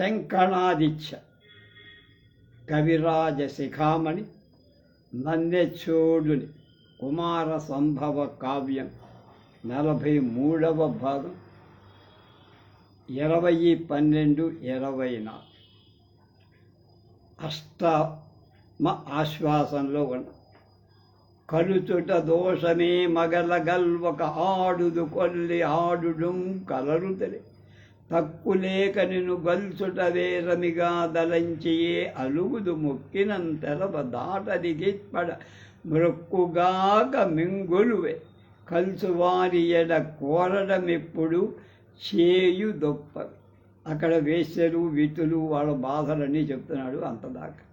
టెంకణాదిత్య కవిరాజ శిఖామణి నందెచోడుని కుమార సంభవ కావ్యం నలభై మూడవ భాగం ఇరవై పన్నెండు ఇరవై నాలుగు అష్టమ ఆశ్వాసంలో ఉన్న కలుచుట దోషమే మగల గల్వక ఆడుదు కొల్లి ఆడుడు కలరు తెలియ తక్కులేక నిన్ను గల్చుట వేరమిగా దలంచియే అలుగుదు మొక్కినంతెలవ దాటది గిట్పడ మృక్కుగాక మింగులువే. కలుసువారి ఎడ కోరడమెప్పుడు చేయు దొప్పవి. అక్కడ వేశ్యలు వితులు వాళ్ళ బాధలన్నీ చెప్తున్నాడు అంతదాకా.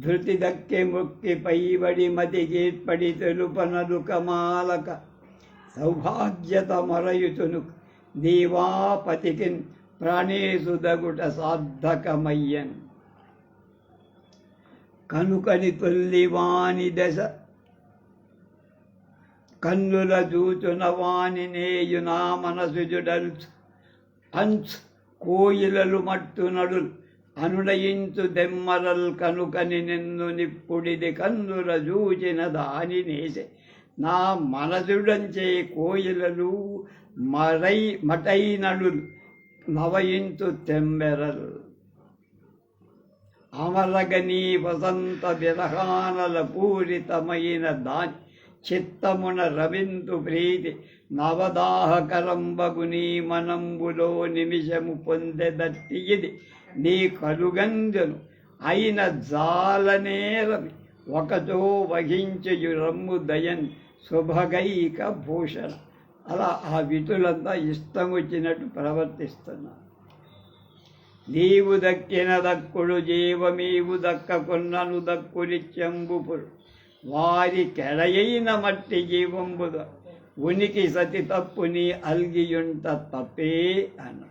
ధృతి దక్కి మొక్కి పైబడి మతి గీర్పడి తెలుపనలు కమాలక సౌభాగ్యత మరయుతును. దీవాపతికి ప్రాణేసుదగుట సార్థకమయ్యన్ కనుకని తొల్లివాని దశ కన్నుల చూచున వాని నేయు నా మనసు అంచు కోయిలలు మట్టు నడుల్ అనుడయించు దెమ్మరల్ కనుకని నిన్ను నిప్పుడిది కన్నుల చూచిన దాని నేసే. నా మనసుడంచే కోయిలలు మరై మటైనడులు నవయించు తెంబెరల్. అమరగని వసంత విరహానల పూరితమైన దాని చిత్తమున రవింతు ప్రీతి నవదాహకరంబగు నీ మనంబులో నిమిషము పొందెదట్టి ఇది నీ కలుగంజను అయిన జాలనేరవి ఒకతో వహించయు రమ్ము దయన్ శుభగైక భూషణ. అలా ఆ విధులంతా ఇష్టం వచ్చినట్టు ప్రవర్తిస్తున్నారు నీవు దక్కిన దక్కుడు జీవమీవు దక్కకున్నను దక్కునిత్యంబుపుడు వారి కెడయైన మట్టి జీవంబుద. ఉనికి సతి తప్పుని అల్గియుంట తప్పే అన్న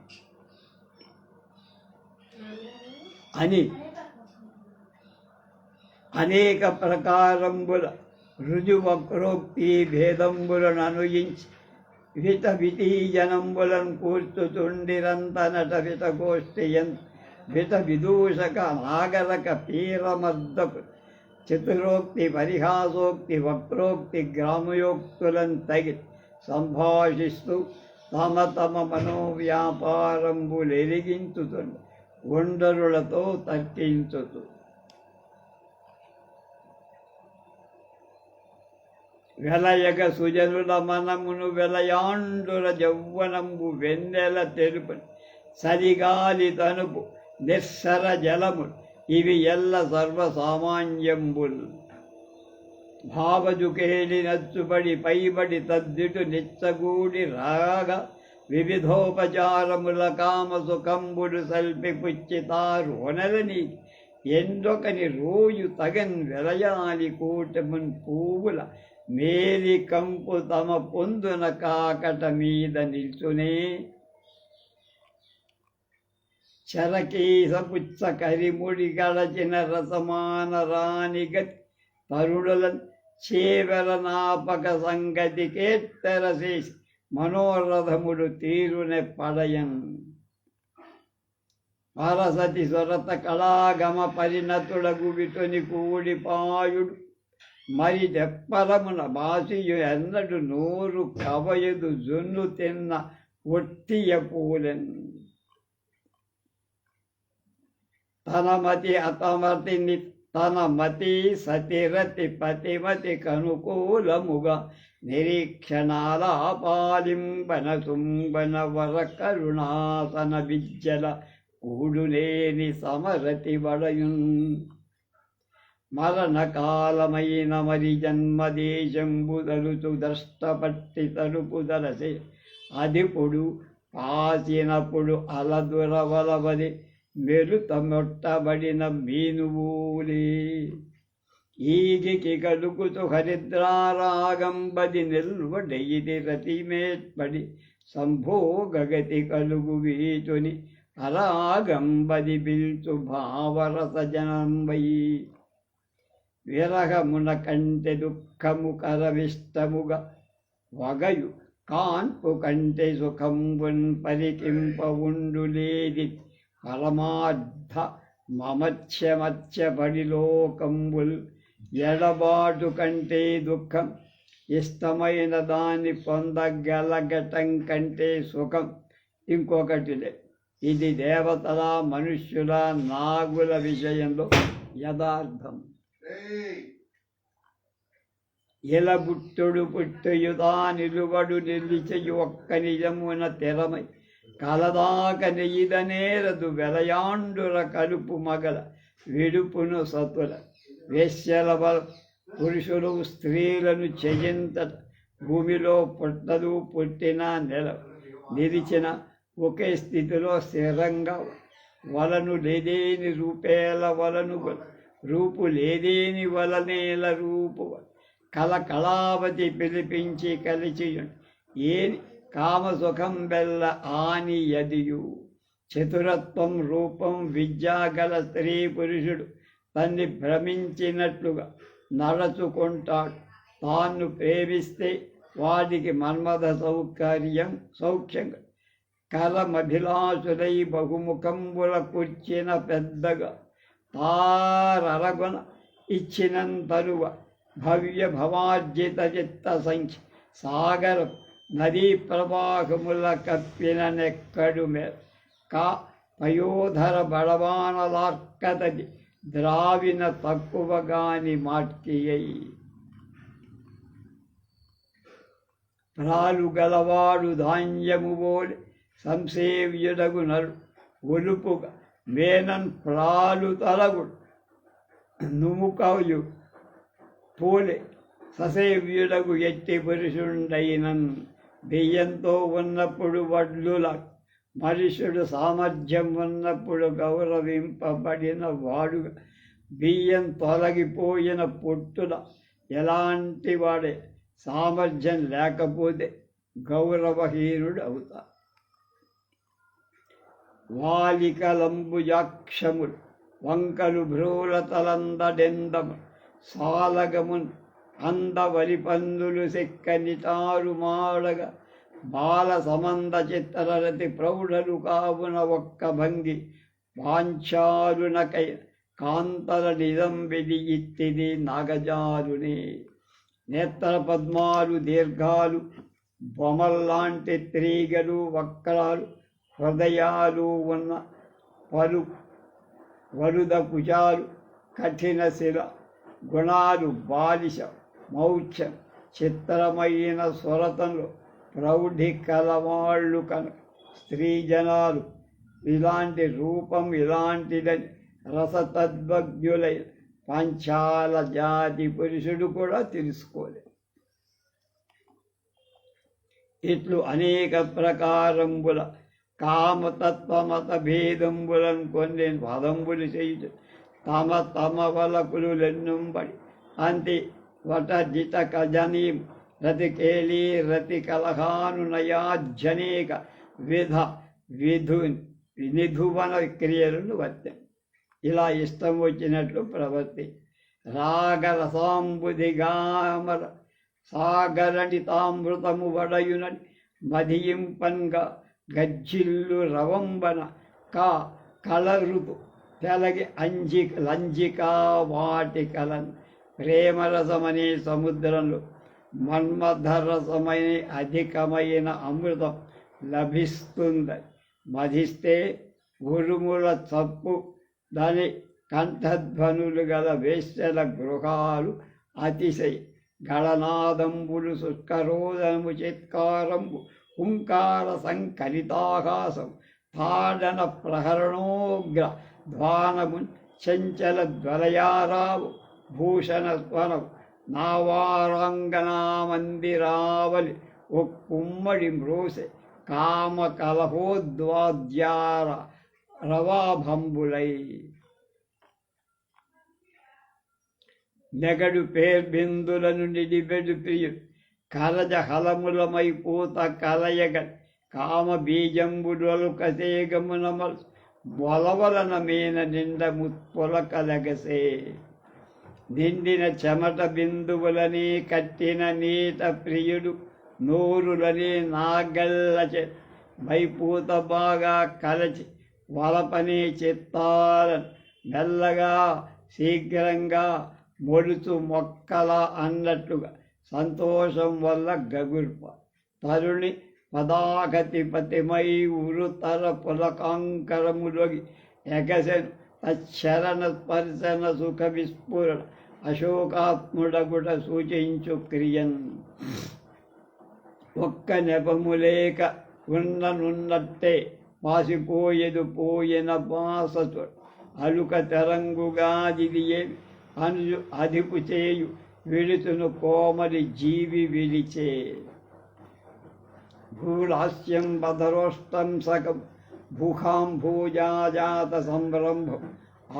అని అనేక ప్రకారంబుల రుజువక్రోక్తి భేదంబులను అనుయించి విత వితీజనంబులను కూర్చుతుండిరంతనట విత గోష్ఠియన్ విత విదూషక నాగరక పీరమద్దకు చతురోక్తి పరిహాసోక్తి వక్రోక్తి గ్రామయోక్తులను తగి సంభాషిస్తూ తమ తమ మనోవ్యాపారంబులెరిగించుతుండ ఒండరులతో తర్కించుతూ వెలయగ సుజనుల మనమును వెలయాండుల జౌవనంబు వెన్నెల తెలుపు సరిగాలి తనుపు నిస్సర జలము ఇవి ఎల్ల సర్వసామాన్యంబుల్ భావజుకేలి నచ్చుబడి పైబడి తద్దిటు నిచ్చగూడి రాగ వివిధోపచారముల కామ సల్పిపుచ్చితారు సల్పి పుచ్చితారు ఎందొకని రోజు తగన్ వెలయాలి కూటమున్ పూవుల మేలి కంపు తమ పొందున కాకట మీద నిల్చునే. చరకేసపుచ్చ కరిముడి గడచిన రసమాన రాణిగతి తరుడుల చేవెల నాపక సంగతి కేత్తరసేసి మనోరథముడు తీరునె పడయన్. పరసతి సొరత కళాగమ పరిణతుడగు విటుని కూడి పాయుడు మరి తెప్పరమున బాసియు ఎన్నడు నూరు కవయదు జొన్ను తిన్న ఒట్టియ పూలెన్. తన మతి అతమతిని తన మతి సతిరతి పతిమతి కనుకూలముగా నిరీక్షణాల పాలింబన సుంబన వర కరుణాసన విద్యల కూడులేని సమరతి వడయున్ మరణకాలమైన మరి జన్మదేశంబుదలుచు ద్రష్టపట్టి తలుపుదలసే అదిపుడు పాసినప్పుడు అలదురవలవది మెరుత మొట్టబడిన మీనువూలే. ఈగికి కలుగుతు హరిద్రారాగంబది నిల్వడయిది రతిమేట్పడి సంభోగగతి కలుగు వీచుని అరాగంబది పిల్చు భావరస జనంబయీ విరహమున కంటే దుఃఖము కరవిష్టముగా వగయు. కాన్పు కంటే సుఖంబున్ పరికింపవుండు లేది. పరమార్థ మమత్యమత్యపడి లోకంబుల్ ఎడబాటు కంటే దుఃఖం. ఇష్టమైన దాన్ని పొందగలగటం కంటే సుఖం. ఇంకొకటిలే. ఇది దేవతల మనుష్యుల నాగుల విషయంలో యథార్థం. ఇలబుట్టుడు పుట్టయుదా? నిలువడు నిలిచయు ఒక్క నిజమున తెరమై. కలదాక నెయ్యిదనేరదు వెలయాండుర కలుపు మగల విడుపును సతుల వేశ్యల పురుషులు స్త్రీలను చెయ్యింతట భూమిలో పుట్టదు పుట్టిన నెల. నిలిచిన ఒకే స్థితిలో స్థిరంగా వలను లేదేని రూపేల వలను రూపు లేదేని వలనేల రూపు. కల కళావతి పిలిపించి కలిచి ఏని కామసుఖం బెల్ల ఆని యదియు. చతురత్వం రూపం విద్యాగల స్త్రీ పురుషుడు తన్ని భ్రమించినట్లుగా నడచుకుంటాడు తాను ప్రేమిస్తే వాడికి మన్మథ సౌకర్యం సౌఖ్యంగా. కలమభిలాషులై బహుముఖంబుల కూర్చిన పెద్దగా. తారరగున ఇచ్చినంతరువ భవ్య భవార్జిత చిత్త సంఖ్య సాగరం నదీ ప్రవాహముల కప్పిన నెక్కడు కా పయోధర బడవానలార్కతది ద్రావిన తక్కువగాని మాట్కియై. ప్రాలు గలవాడు ధాన్యము పోలి సంసేవ్యుడగునరు ఒలుపుగా మేనన్ ప్రాలు తలగుడు. నుముకవులు పోలే. ససేవ్యుడగు ఎట్టి పురుషుండైనన్. బియ్యంతో ఉన్నప్పుడు వడ్లుల. మనుషుడు సామర్థ్యం ఉన్నప్పుడు గౌరవింపబడిన వాడుగా బియ్యం తొలగిపోయిన పొట్టుల. ఎలాంటి వాడే. సామర్థ్యం లేకపోతే గౌరవహీనుడు అవుతా వాలికలంబుజాక్షములు వంకలు భ్రూలతలందడెందము సాలగమున్ అందవలి పందులు సెక్కని తారుమాడగా బాల సమంద చిత్తరతి ప్రౌఢలు కావున ఒక్క భంగి వాంఛారునకై కాంతల నిదంబిది ఇత్తిది నాగజారుని. నేత్ర పద్మాలు దీర్ఘాలు బొమల్లాంటి త్రీగలు వక్రాలు హృదయాలు ఉన్న పలు వరుద కుజాలు కఠిన శిల గుణాలు బాలిష మౌఖ్యం చిత్రమైన స్వరతంలో ప్రౌఢి కలవాళ్ళు కను స్త్రీ జనాలు ఇలాంటి రూపం ఇలాంటిదని రసతద్వజ్ఞులైన పంచాల జాతి పురుషుడు కూడా తెలుసుకోలేదు. ఇట్లు అనేక ప్రకారంబుల కామతత్వమత భేదంబులను కొన్ని పదంబులు చేయుట తమ తమ వలకులు లెన్నుంబడి అంతే అంతి వటజిత కజనీం రతి కేళీ రతి కలహానునయాజనేక విధ విధు నిధువన క్రియలను వర్తం ఇలా ఇష్టం వచ్చినట్లు ప్రవర్తి. రాగరసాంబుధిగామర సాగరణి తామృతము వడయునని మధియింపన్గా గజ్జిల్లు రవంబన కా కలరుపు తెలగి అంజి లంజికా వాటి కలన్ ప్రేమరసమనే సముద్రంలో మన్మధరసమైన అధికమైన అమృతం లభిస్తుంది. మధిస్తే ఉరుముల చప్పు దాని కంఠధ్వనులు గల వేశ్యల గృహాలు అతిశయ గళనాదంబులు శుష్కరోదనము చిత్కారంబు హుంకార సంకలితాకాశం తాడన ప్రహరణోగ్ర ధ్వానము చంచల ధ్వలయారావు భూషణ స్వరం నావారంగనా మందిరావలి ఒక్కుమ్మడి మ్రోసె కామ కలహోద్వాద్యార రవాభంబులై నెగడు పేర్బిందులను నిడిబెడు ప్రియుడు కలజ హలములమై పూత కలయగ కామ బీజంబుడలు కసేగమునమల్ బొలవలన మీన నిండ ముత్పొల కలగసే. నిండిన చెమట బిందువులని కట్టిన నీట ప్రియుడు నూరులని నాగల్లచె మైపూత బాగా కలచి వలపని చిత్తాల మెల్లగా శీఘ్రంగా మొడుచు మొక్కల అన్నట్టుగా సంతోషం వల్ల గగుర్ప. తరుణి పదాగతిపతిమై ఉరుతర పులకాంకరములొగి ఎగసెను తచ్చరణ స్పర్శన సుఖ విస్ఫురణ అశోకాత్ముడగుట సూచించు క్రియన్. ఒక్క నెపములేక ఉన్ననున్నట్టే పాసిపోయేదు పోయిన బాసతు అలుక తెరంగుగా ఏమి? అనుజు అదిపు చేయు విడుతును కోమలి జీవి విడిచే భూలాస్యం బదరోష్టం సకం భూజాజాత సంరంభం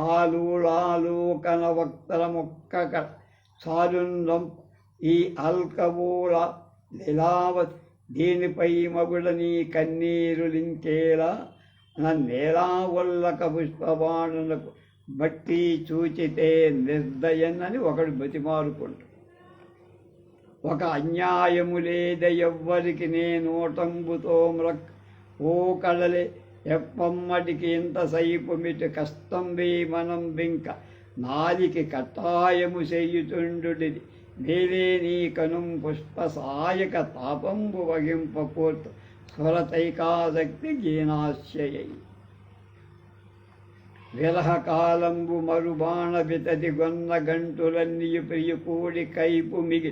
ఆలూళాలోకన వక్తరమొక్క సారుండం ఈ అల్కవూల లీలావత్ దీనిపై మగుడ నీ కన్నీరులింకేలా నన్నేలా వల్లక పుష్పవాణులకు బట్టి చూచితే నిర్దయనని ఒకడు బతిమారుకుంటు ఒక అన్యాయము లేద ఎవ్వరికి నేనోటంబుతో మ్రక్ ఓ కడలే ఎప్పమ్మటికి ఇంత సైపుమిటి కష్టం వే మనం బింక నాలికి కట్టాయము చేయుచుండుడిది మేలే నీ కనుం పుష్ప సాయక తాపంబు వగింపపోతు స్వరతైకాశక్తి గీనాశ్యయై విరహకాలంబు మరుబాణ వితది గొన్న గంటులన్నీయు ప్రియ కూడి కైపు మిగి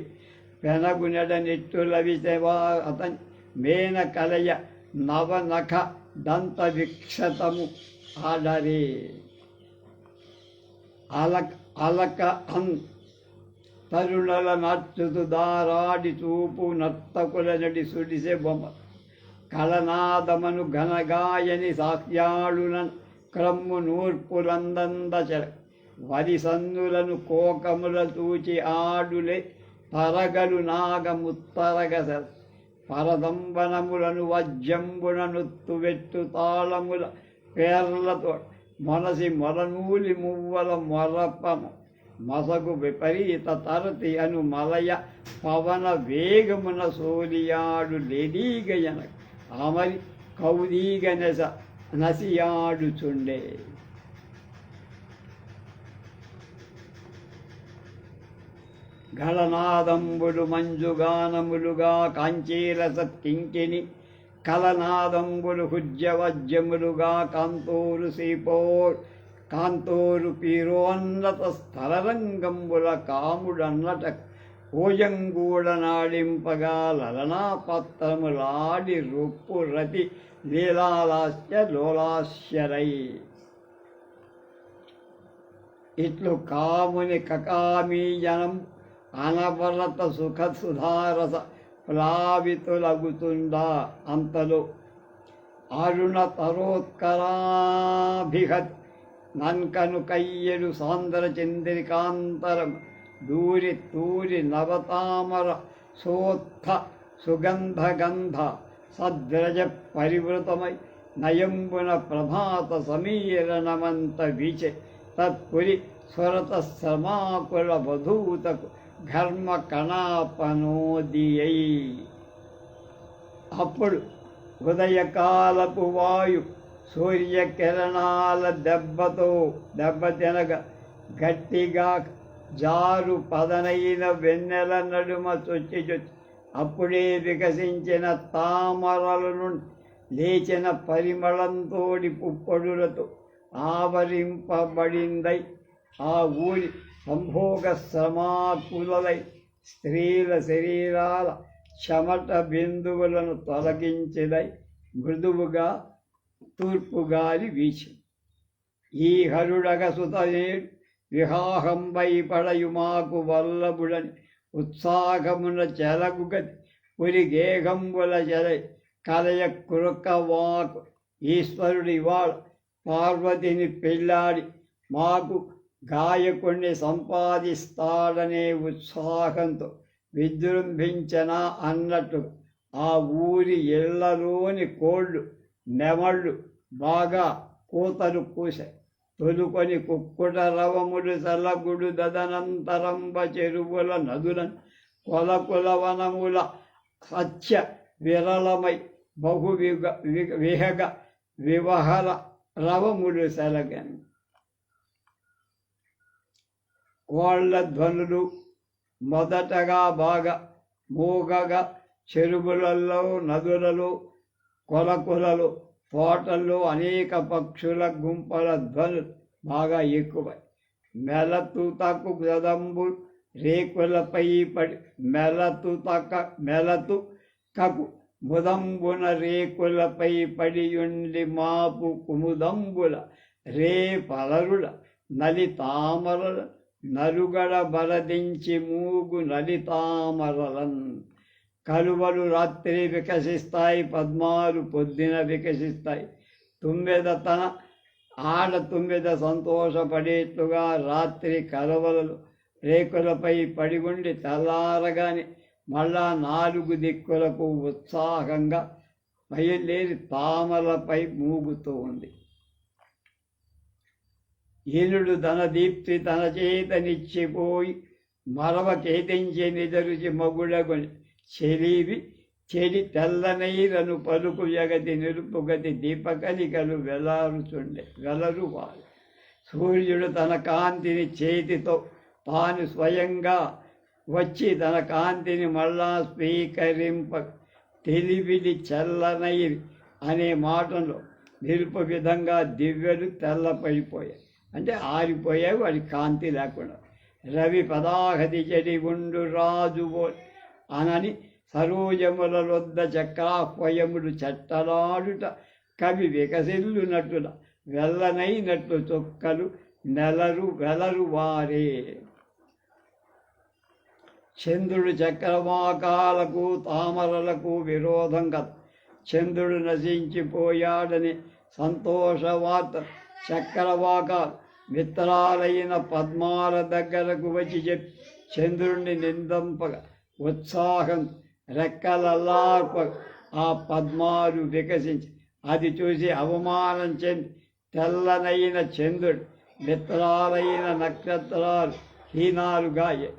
పెనగునెడ నెట్టుల విసవా అతన్ మేన కలయ నవనఖ దంత విక్షతము ఆడరే. అలక అలక అన్ తరుణల నచ్చుతు దారాడి చూపు నర్తకుల నడి సుడిసే బొమ్మ. కళనాదమను ఘనగాయని సాక్ష్యాళునన్ క్రమ్ము నూర్పులందందచర వరి సందులను కోకముల తూచి ఆడులే తరగలు నాగముత్తరగ పరదంబనములను వజ్జంబుననుత్తు వెట్టు తాళముల పేర్లతో మనసి మొరనూలి మువ్వల మొరపము. మసగు విపరీత తరతి అను మలయ పవన వేగమున సోలియాడు లేడీగయన అమరి కౌదీగ నెస. నసియాడుచుండే. గళనాదంబులు మంజుగానములుగా కాంచీరస కింకిని కలనాదంబులు హుజ్యవజ్యములుగా కాంతూరు సీపోర్ కాంతూరు పీరోన్నత స్థలరంగంబుల కాముడన్నట ఓజంగూడ నాడింపగా లలనాపత్రములాడి రొప్పు రతి లీలాలాస్య లోలాశ్యరై ఇట్లు కాముని కకామీజనం అనవరత సుఖ సుధారస ప్లావితులగుతుందా అంతలో అరుణ తరోత్కరాభిహత్ నన్కను కయ్యడు సాంద్ర చంద్రికాంతరం దూరి తూరి నవతామర సోత్థ సుగంధగంధ సద్రజ పరివృతమై నయంబున ప్రభాత సమీరణమంత వీచే. తత్పురి స్వరత సమాకుల వధూతకు ఘర్మ కణాపనోదియై. అప్పుడు ఉదయకాలపు వాయు సూర్యకిరణాల దెబ్బతో దెబ్బ తినగ. గట్టిగా జారు పదనైన వెన్నెల నడుమ చొచ్చి చొచ్చి అప్పుడే వికసించిన తామరల నుండి లేచిన పరిమళంతోడి పుప్పొడులతో ఆవరింపబడిందై. ఆ ఊరి సంభోగ శ్రమాకులై స్త్రీల శరీరాల చెమట బిందువులను తొలగించిదై మృదువుగా తూర్పుగాలి వీచి. ఈ హరుడగ సుతనేడు విహాహంబై పడయుమాకు వల్లభుడని ఉత్సాహమున చెలగుగతి పురి గేహంబుల చెలై కలయ కురుక వాకు ఈశ్వరుడి ఇవాళ పార్వతిని పెళ్ళాడి మాకు గాయకుణ్ణి సంపాదిస్తాడనే ఉత్సాహంతో విజృంభించనా అన్నట్టు ఆ ఊరి ఇళ్ళలోని కోళ్ళు నెమళ్ళు బాగా కూతలు కూశాయి. తొలుకొని కుక్కుట రవముడు సలగుడు దదనంతరంబ చెరువుల నదులను కొలకుల వనముల సత్య విరళమై బహు విగ విహగ వివహర రవములు సెలగను. కోళ్ళ ధ్వనులు మొదటగా బాగా మూగగా చెరువులలో నదులలో కొలకులలో తోటల్లో అనేక పక్షుల గుంపల ధ్వలు బాగా ఎక్కువ. మెలతుతకు గదంబు రేకులపై పడి మెలతుతక మెలతు కకు ముదంబున రేకులపై పడియుండి మాపు కుముదంబుల రే పలరుల నలి తామరల నలుగడ బలదించి మూగు నలి తామరలన్ కలువలు రాత్రి వికసిస్తాయి పద్మాలు పొద్దున వికసిస్తాయి. తుమ్మెద తన ఆడ తుమ్మెద సంతోషపడేట్లుగా రాత్రి కలవలలు రేకులపై పడి ఉండి తెల్లారగానే మళ్ళా నాలుగు దిక్కులకు ఉత్సాహంగా బయలుదేరి తామలపై మూగుతూ ఉంది. ఈనుడు తన దీప్తి తన చేతనిచ్చిపోయి మరవ కేతించి నిదరుచి మగుడగుని చెలివి చెడి తెల్లనైరను పలుకు జగతి నిరుపుగతి దీపకలికలు వెలారుచుండే వెలరు వారు సూర్యుడు తన కాంతిని చేతితో తాను స్వయంగా వచ్చి తన కాంతిని మళ్ళా స్వీకరింప తెలివిడి చల్లనైరి అనే మాటలో నిలుపు విధంగా దివ్యలు తెల్లపడిపోయాయి అంటే ఆరిపోయాయి వాడి కాంతి లేకుండా. రవి పదాహతి చెడి ఉండు రాజు అనని సరోజముల వద్ద చక్రాహ్వయములు చట్టలాడుట కవి వికసిల్లునట్టుల వెల్లనైనట్లు చొక్కలు నెలరు వెలరు వారే. చంద్రుడు చక్రవాకాలకు తామరలకు విరోధంగా చంద్రుడు నశించిపోయాడని సంతోషవార్త. చక్రవాకాలు మిత్రాలైన పద్మాల దగ్గరకు వచ్చి చెప్పి చంద్రుణ్ణి నిందంపగా ఉత్సాహం రెక్కలల్లార్ప ఆ పద్మాలు వికసించి అది చూసి అవమానం చెంది తెల్లనైన చంద్రుడు మిత్రాలైన నక్షత్రాలు హీనాలుగాయే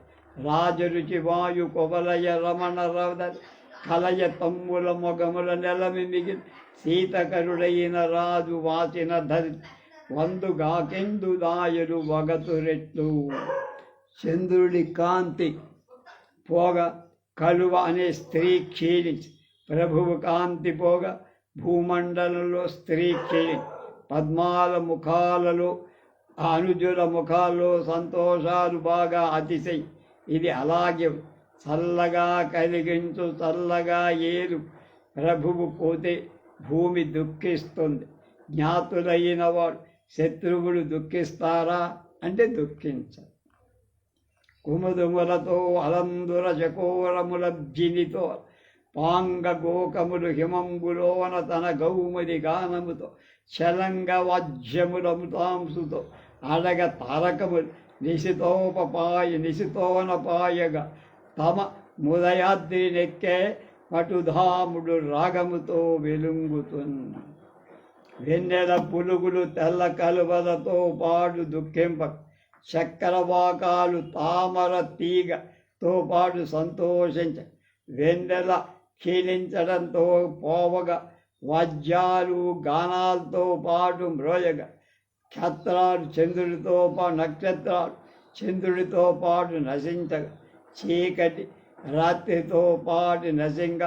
రాజరుచి వాయు కొబలయ రమణ రవద కలయ తమ్ముల మొగముల నెలమి మిగిలి సీతకరుడైన రాజు వాచిన ధరి వందుగాకెందు దాయలు వగతురెట్లు. చంద్రుడి కాంతి పోగ కలువ అనే స్త్రీ క్షీణించి ప్రభువు కాంతి పోగ భూమండలంలో స్త్రీ క్షీణించి. పద్మాల ముఖాలలో ఆ అనుజుల ముఖాల్లో సంతోషాలు బాగా అతిశయి. ఇది అలాగే చల్లగా కలిగించు చల్లగా ఏరు. ప్రభువు పోతే భూమి దుఃఖిస్తుంది. జ్ఞాతులైన వాడు శత్రువులు దుఃఖిస్తారా? అంటే దుఃఖించరు కుముదుములతో అలందుర చకోరముల పాంగ గోకములు హిమంబులోన తన గౌమది గానముతో చలంగ వాజ్యములముతాంసుతో అడగ తారకములు నిశితోపపాయ నిశితోనపాయగా తమ ముదయాద్రి నెక్కే పటుధాముడు రాగముతో వెలుంగుతున్న వెన్నెల పులుగులు తెల్ల కలువలతో పాడు దుఃఖింప చక్రవాకాలు తామర తీగతో పాటు సంతోషించ వెన్నెల క్షీణించడంతో పోవగా వాద్యాలు గానాలతో పాటు మ్రోయగా క్షత్రాలు చంద్రుడితో పాటు నక్షత్రాలు చంద్రుడితో పాటు నశించగా చీకటి రాత్రితో పాటు నశింగ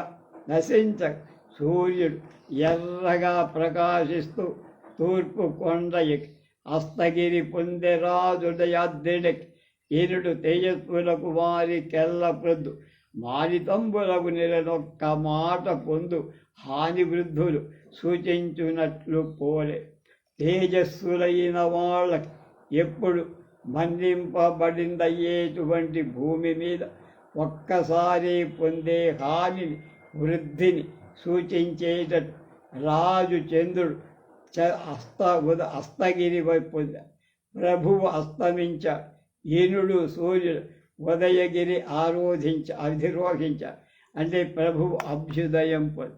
నశించగ సూర్యుడు ఎర్రగా ప్రకాశిస్తూ తూర్పు కొండ ఎక్కి హస్తగిరి పొందే రాజుడయాద్రిడకి ఈనుడు తేజస్సులకు వారి కెల్ల ప్రొద్దు. మారితంబులకు నిలనొక్క మాట పొందు హాని వృద్ధులు సూచించునట్లు పోలే. తేజస్సులైన వాళ్ళకి ఎప్పుడు మన్నింపబడిందయ్యేటువంటి భూమి మీద ఒక్కసారి పొందే హానిని వృద్ధిని సూచించేటట్టు రాజు చంద్రుడు అస్త ఉద అస్తగిరి వైపు ప్రభువు అస్తమించ ఈనుడు సూర్యుడు ఉదయగిరి ఆరోధించ అధిరోహించ. అంటే ప్రభువు అభ్యుదయం పొంది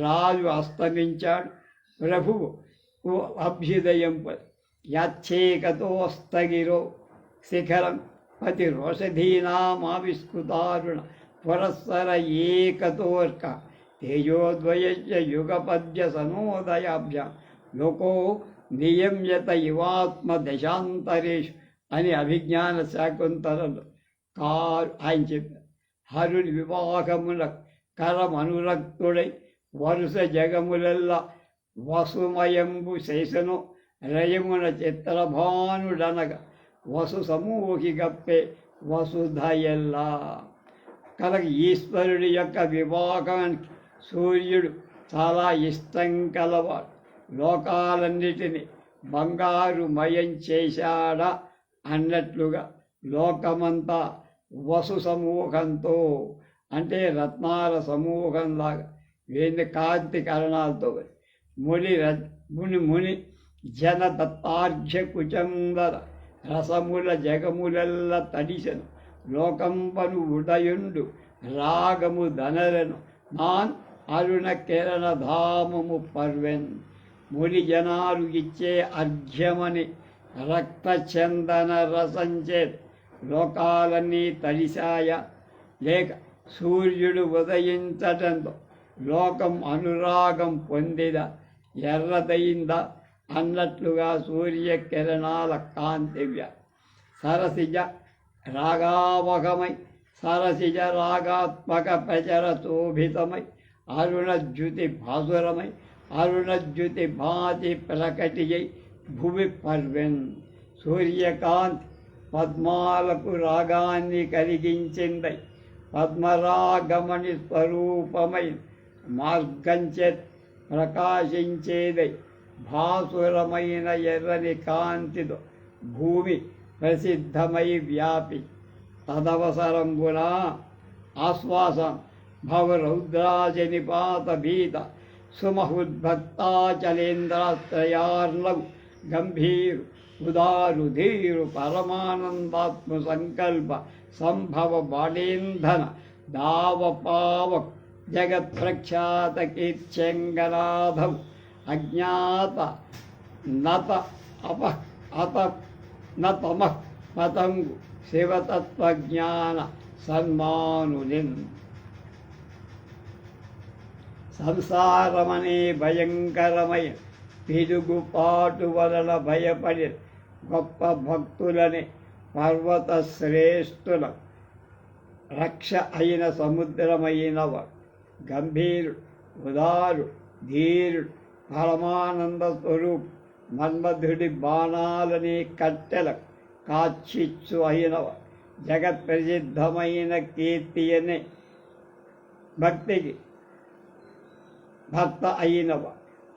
రాజు అస్తమించాడు ప్రభువు అభ్యుదయం పొంది యచ్చేకతోస్తగిరో శిఖరం పతి రోషధీనామావిష్కృతారుణ పురస్సర ఏకతోర్క తేజోద్వయ యుగపద్య సనోదయాభ్యాం. లోకో నియమ్యత యువాత్మ దశాంతరేష్ అని అభిజ్ఞాన శాకుంతలలు కారు ఆయన చెప్పారు. హరుని వివాహముల కరమనురక్తుడై వరుస జగములెల్లా వసుమయంబు శేషను రయమున చిత్రభానుడనగ వసు సమూహి గప్పే వసుధయల్లా కనుక ఈశ్వరుడి యొక్క వివాహానికి సూర్యుడు చాలా ఇష్టం కలవాడు. లోకాలన్నిటిని బంగారు మయం చేశాడా అన్నట్లుగా లోకమంతా వసు సమూహంతో అంటే రత్నాల సమూహంలాగా వేని కాంతి కరణాలతో ముని ముని ముని జన దత్తార్ఘ్య కుచందర రసముల జగములెల్ల తడిసెను. లోకంపను ఉదయుండు రాగము ధనరను నాన్ అరుణ కిరణ ధామము పర్వెన్. ముని జనాలు ఇచ్చే అర్ఘ్యమని రక్తచందన రసంచేత్ లోకాలన్నీ తడిశాయ లేక సూర్యుడు ఉదయించటంతో లోకం అనురాగం పొందిద ఎర్రదయిందా అన్నట్లుగా సూర్యకిరణాల కాంతివ్య. సరసిజ రాగావహమై సరసిజ రాగాత్మక ప్రచర శోభితమై అరుణజ్యుతి భాసురమై అరుణజ్యుతి భాతి ప్రకటియై భూమి పర్వెన్ సూర్యకాంతి పద్మాలకు రాగాన్ని కలిగించిందై పద్మరాగమణి స్వరూపమై మార్గంచే ప్రకాశించేదై భాసురమైన ఎర్రని కాంతితో భూమి ప్రసిద్ధమై వ్యాపి తదవసరంబున ఆశ్వాసం భవరౌద్రాజనిపాత భీత सुमहुद्भक्ता चलेन्द्रात्रयार्णव गंभीर उदारुधीर परमानंदात्म संकल्प संभव बालेन्धन दाव पावक जगत प्रख्यात कीर्त्यंगनाभ अज्ञात नत अप, अत न तमः पतंगु शिवतत्वज्ञान सन्मानुनिंद సంసారమనే భయంకరమైన పిడుగుపాటు వలన భయపడి గొప్ప భక్తులని పర్వత శ్రేష్ఠుల రక్ష అయిన సముద్రమైనవ గంభీరుడు ఉదారు ధీరుడు పరమానంద స్వరూప్ మన్మధుడి బాణాలని కట్టెల కాచిచ్చు అయినవ జగత్ ప్రసిద్ధమైన కీర్తి అనే భక్తికి భర్త అయినవ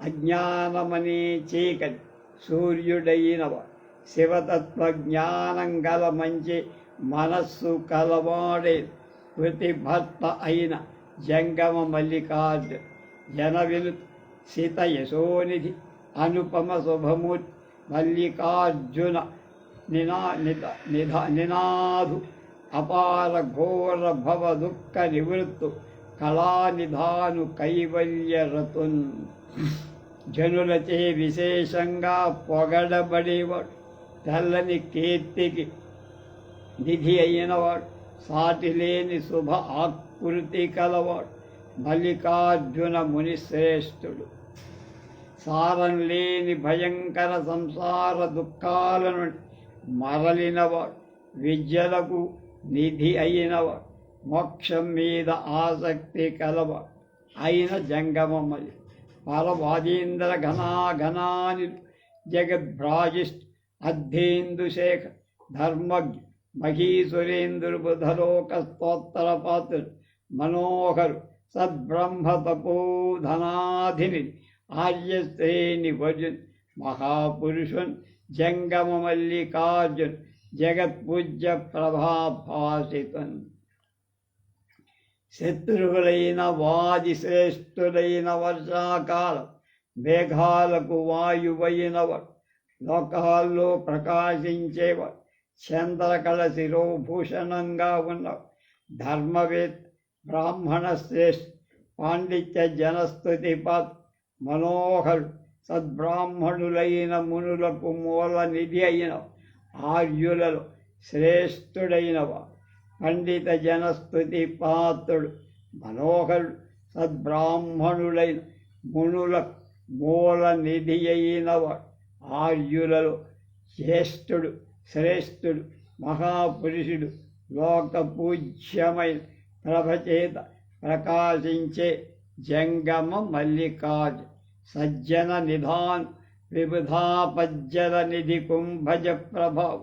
అజ్ఞానమనే చీకటి సూర్యుడైనవ శివతత్వ జ్ఞానం గల మంచి మనస్సు కలవాడే కృతి భర్త అయిన జంగమ మల్లికార్జు జనవిలు సీత యశోనిధి అనుపమ శుభమూర్తి మల్లికార్జున నినా నిద నిధ నినాదు అపార ఘోర భవ దుఃఖ నివృత్తు కళానిధాను కైవల్యరతున్ జనులచే విశేషంగా పొగడబడేవాడు. తెల్లని కీర్తికి నిధి అయినవాడు. సాటి లేని శుభ ఆకృతి కలవాడు. మల్లికార్జున ముని శ్రేష్ఠుడు సారం లేని భయంకర సంసార దుఃఖాలను మరలినవాడు. విద్యలకు నిధి అయినవాడు. మోక్షం మీద ఆసక్తి కలవ అయిన జంగమమలి పరవాదీంద్ర ఘనాఘనాని జగద్భ్రాజిష్ఠ అద్ధేందుశేఖ ధర్మజ్ఞ మహీసురేంద్రు బుధలోక స్తోత్ర పాత్రుడు మనోహరు సద్బ్రహ్మ తపోధనాధిని ఆర్యశ్రేణి భజన్ మహాపురుషున్ జంగమ మల్లికార్జున్ జగత్పూజ్య ప్రభాభాసితన్. శత్రువులైన వాది శ్రేష్ఠులైన వర్షాకాలం మేఘాలకు వాయువైనవాడు లోకాల్లో ప్రకాశించేవాడు చంద్రకళ శిరోభూషణంగా ఉన్నవాడు ధర్మవేత్ బ్రాహ్మణ శ్రేష్ఠ పాండిత్య జనస్థుతి పాత్ మనోహరు సద్బ్రాహ్మణులైన మునులకు మూల నిధి అయిన ఆర్యులలో శ్రేష్ఠుడైనవా పండిత జనస్థుతి పాత్రుడు మనోహరుడు సద్బ్రాహ్మణులైన మునుల మూల నిధి అయిన ఆర్యులలో శ్రేష్ఠుడు శ్రేష్ఠుడు మహాపురుషుడు లోక పూజ్యమైన ప్రభచేత ప్రకాశించే జంగమ మల్లికార్జు సజ్జన నిధాన్ విబుధాపజ్జల నిధి కుంభజ ప్రభావ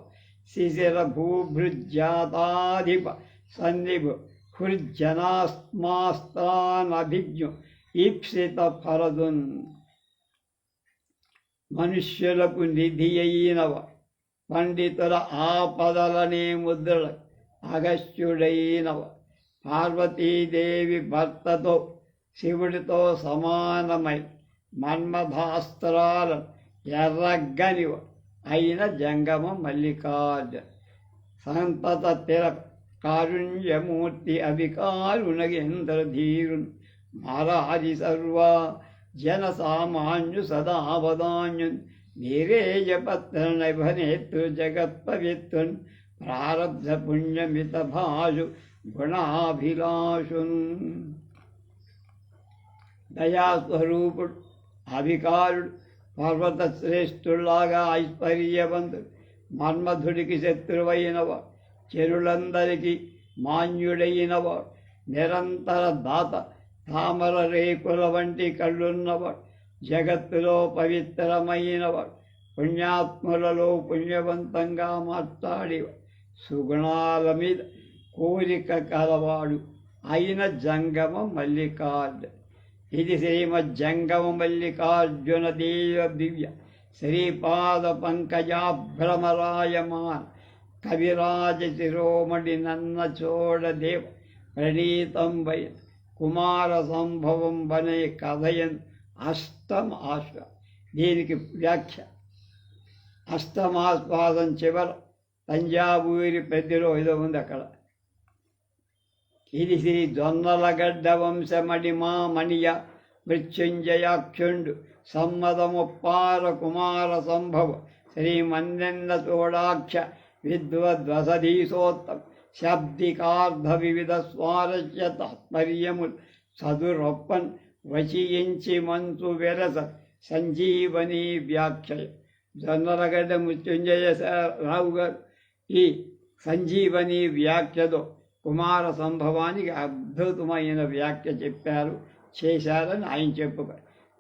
శిశిర భూభృజాతాధిప సన్నిభు హృజ్జనాస్మాస్తానభిజ్ఞు ఈప్సిత ఫరదున్ మనుష్యులకు నిధి అయినవ పండితుల ఆపదలనే ముద్రల అగస్త్యుడైనవ పార్వతీదేవి భర్తతో శివుడితో సమానమై మన్మథాస్త్రాల ఎర్రగ్గనివ అయిన జంగమ మల్లికార్జున. సంపద తిర కారుణ్యమూర్తి అవికారుణగేంద్ర ధీరున్. మారాది సర్వ జన సామాన్యు సదావదాన్యున్ నీరేజపత్ర నభనేతృ జగత్పవిత్రున్ ప్రారబ్ధ పుణ్యమిత భాషు గుణాభిలాషున్. దయాస్వరూపుడు అధికారుడు పర్వత శ్రేష్ఠుల్లాగా ఐశ్వర్యవంతుడు మన్మధుడికి శత్రువైనవాడు చెరులందరికీ మాన్యుడైనవాడు నిరంతర దాత తామర రేకుల వంటి కళ్ళున్నవాడు జగత్తులో పవిత్రమైనవాడు పుణ్యాత్ములలో పుణ్యవంతంగా మాట్లాడేవాడు సుగుణాల మీద కోరిక కలవాడు. అయిన జంగమ మల్లికార్డు ఇది శ్రీమజ్జంగమ మల్లికార్జున దేవ దివ్య శ్రీపాద పంకజాభ్రమరాయమాన్ కవిరాజ శిరోమణి నన్న చోడదేవ ప్రణీతం వై కుమార సంభవం వనే కథయన్ అష్టమ ఆశ్వ. దీనికి వ్యాఖ్య. అష్టమాస్వాదం చివర తంజావూరి పెద్దలో ఏదో ఉంది అక్కడ. ఇది శ్రీ జొన్నలగడ్డ వంశమణిమా మణియ మృత్యుంజయాక్షుండు సమ్మదముప్పార కుమార సంభవ శ్రీమన్నెన్న తోడాక్ష విద్వద్వసధీసోత్తం శబ్దికార్థ వివిధ స్వారస్య తాత్పర్యములు చదురొప్పన్ వశించి మంచు వెరస సంజీవని వ్యాఖ్య జొన్నలగడ్డ మృత్యుంజయ రావు గారు ఈ సంజీవని వ్యాఖ్యతో కుమార సంభవానికి అద్భుతమైన వ్యాఖ్య చెప్పారు. చేశారని ఆయన చెప్పు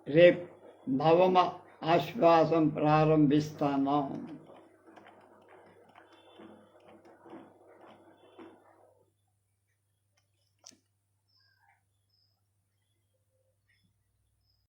రేపు నవమ ఆశ్వాసం ప్రారంభిస్తాను.